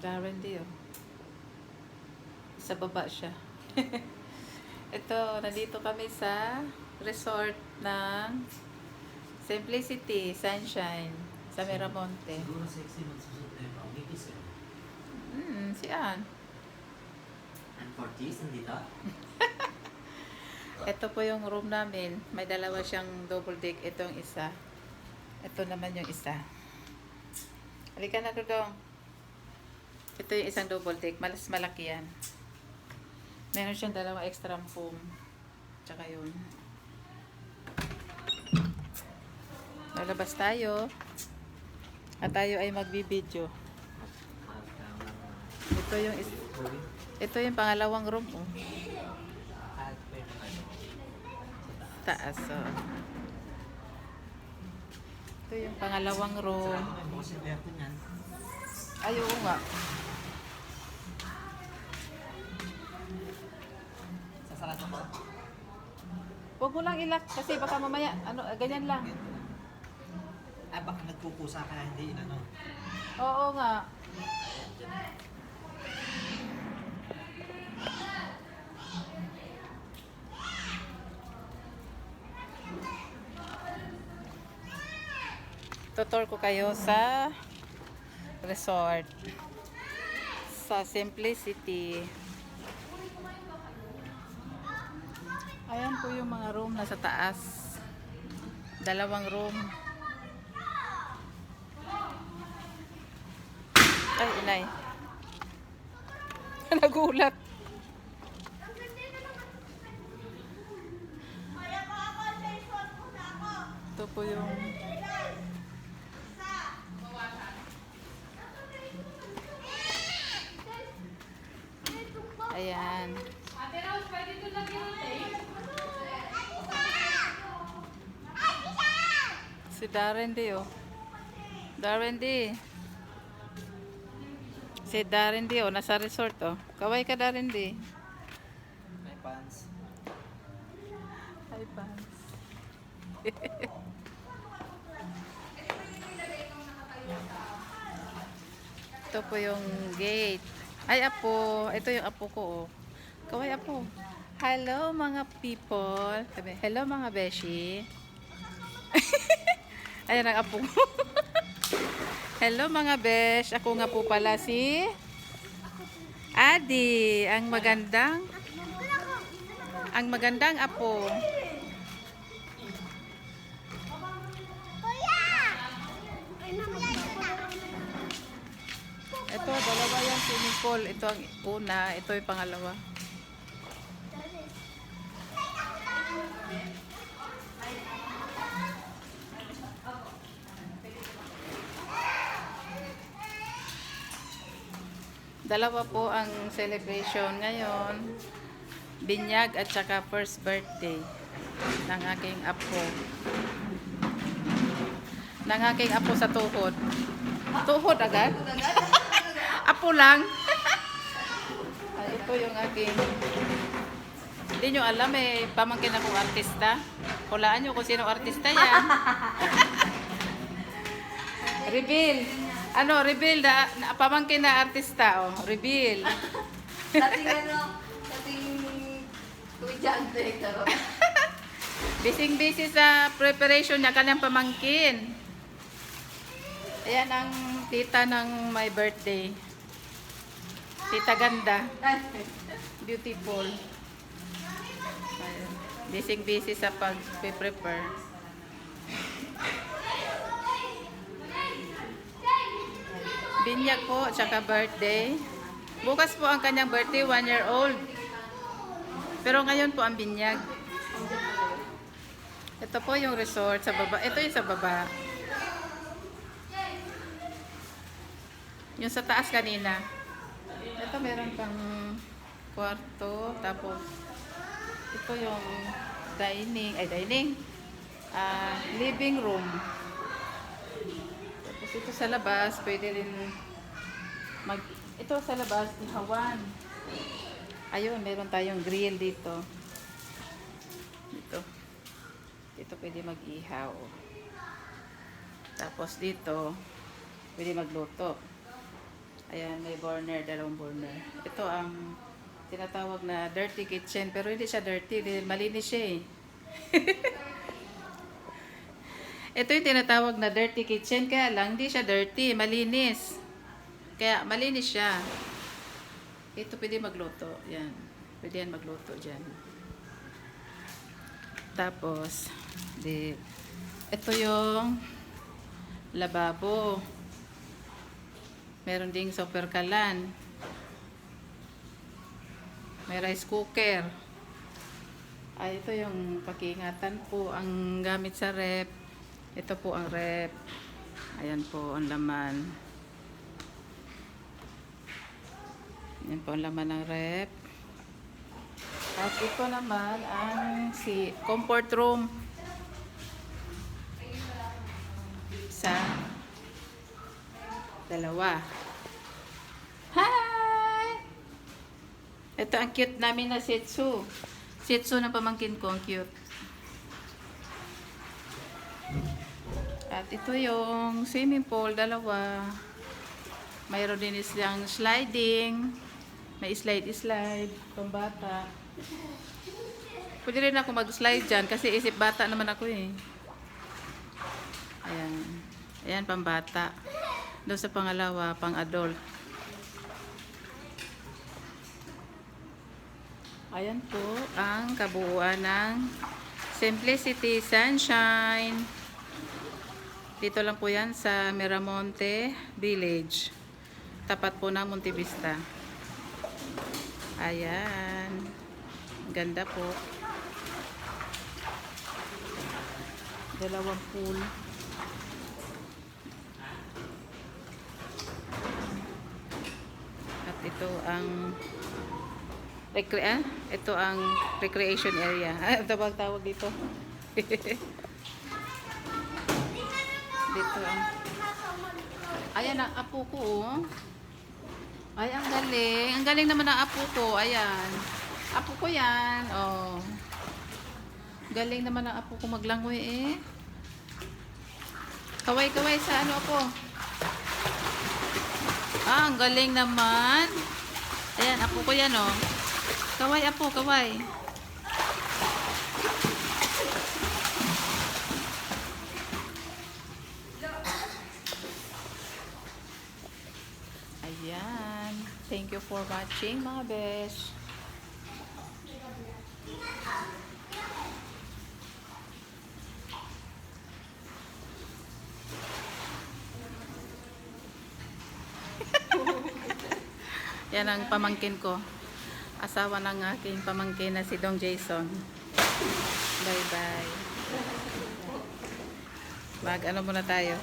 Darren Dio. Sa baba siya. Ito, nandito kami sa resort ng Simplicity Sunshine sa Miramonte. Siguro sexy man sa September. Ang ngipis eh. Hmm, si Ann. And for cheese, hindi ta? Ito po yung room namin. May dalawa siyang double deck. Ito yung isa. Ito naman yung isa. Halika na, Dudong. Ito yung isang double deck. Malas malaki yan. Meron siyang dalawang extra room. Tsaka yun. Lalabas tayo. At tayo ay magbibideo. Ito yung is- ito yung pangalawang room. Oh. Taas. Oh. Ito yung pangalawang room. Sarap mo Sasaras ako. Huwag mo lang ilak kasi baka mamaya, ano, ganyan lang. Ah, baka nagkukusa ka, hindi inano. Oo nga. Tutor ko kayo sa resort. Sa Simplicity. Ayan po yung mga room nasa taas. Dalawang room. Ay, inay. Nagulat. Ito po yung Ayan. Si Darren D, oh. Darren D. Si Darren D, oh. Nasa resort, oh. Kaway ka, Darren D. May pants. Hi, pants. Ito po yung gate. Ay, apo. Ito yung apo ko, oh. Kaway, apo. Hello, mga people. Hello, mga beshi. Ayan ang apo hello, mga besh. Ako nga po pala si Adi. Ang magandang ang magandang apo. Ito, dalawa yan si Nicole. Ito ang una, ito yung pangalawa. Dalawa po ang celebration ngayon. Binyag at saka first birthday ng aking apo. Ng aking apo sa tuhod. Tuhod agad? apo lang. Ay, ito yung aking... Hindi nyo alam eh, pamangkin akong artista. Hulaan nyo kung sino artista yan. reveal. Ano, reveal na, na pamangkin na artista. Oh, reveal. Dating ano, dating estudyante, charot. Bising-busy sa preparation niya kanyang pamangkin. Ayan ang tita ng my birthday. Tita ganda. Beautiful. Bising-busy sa pag-prepare. Binyag po, tsaka birthday. Bukas po ang kanyang birthday, one year old. Pero ngayon po ang binyag. Ito po yung resort sa baba. Ito yung sa baba. Yung sa taas kanina. Ito meron pang kwarto. Tapos, ito yung dining. Ay, dining. Ah, living room. Tapos ito sa labas, pwede rin mag... Ito sa labas, ihawan. Ayun, meron tayong grill dito. Dito. Dito pwede mag-ihaw. Tapos dito, pwede magluto. Ayan, may burner, dalawang burner. Ito ang tinatawag na dirty kitchen. Pero hindi siya dirty, di- malinis siya eh. Ito yung tinatawag na dirty kitchen, kaya lang hindi siya dirty, malinis. Kaya malinis siya. Ito pwede magluto. Yan. Pwede yan magluto dyan. Tapos, di, ito yung lababo. Meron ding super kalan. May rice cooker. Ay, ito yung pakiingatan po. Ang gamit sa rep. Ito po ang rep. Ayan po ang laman. Yan po ang laman ng rep. At ito naman ang si comfort room. Sa dalawa. Hi! Ito ang cute namin na Shih Tzu. Shih na pamangkin ko, ang cute. At ito yung swimming pool, dalawa. Mayroon din siyang sliding. May slide-slide, pang bata. Pwede rin ako mag-slide dyan kasi isip bata naman ako eh. Ayan. Ayan, pang bata. Doon sa pangalawa, pang adult. Ayan po ang kabuuan ng Simplicity Sunshine. Dito lang po yan sa Miramonte Village. Tapat po ng Monte Vista. Ayan. Ganda po. Dalawang pool. At ito ang recre ah, ito ang recreation area. Ah, tawag tawag dito. dito Ayan ang apo ko oh. Ay, ang galing. Ang galing naman ng apo ko. Ayan. Apo ko yan. Oh. Galing naman ng apo ko maglangoy eh. Kaway-kaway sa ano apo. Ah, ang galing naman. Ayan, apo ko yan oh. Kaway apo, kaway. Ayan. Thank you for watching mga besh. Yan ang pamangkin ko. Asawa ng aking pamangkin na si Dong Jason. Bye-bye. Mag ano muna tayo.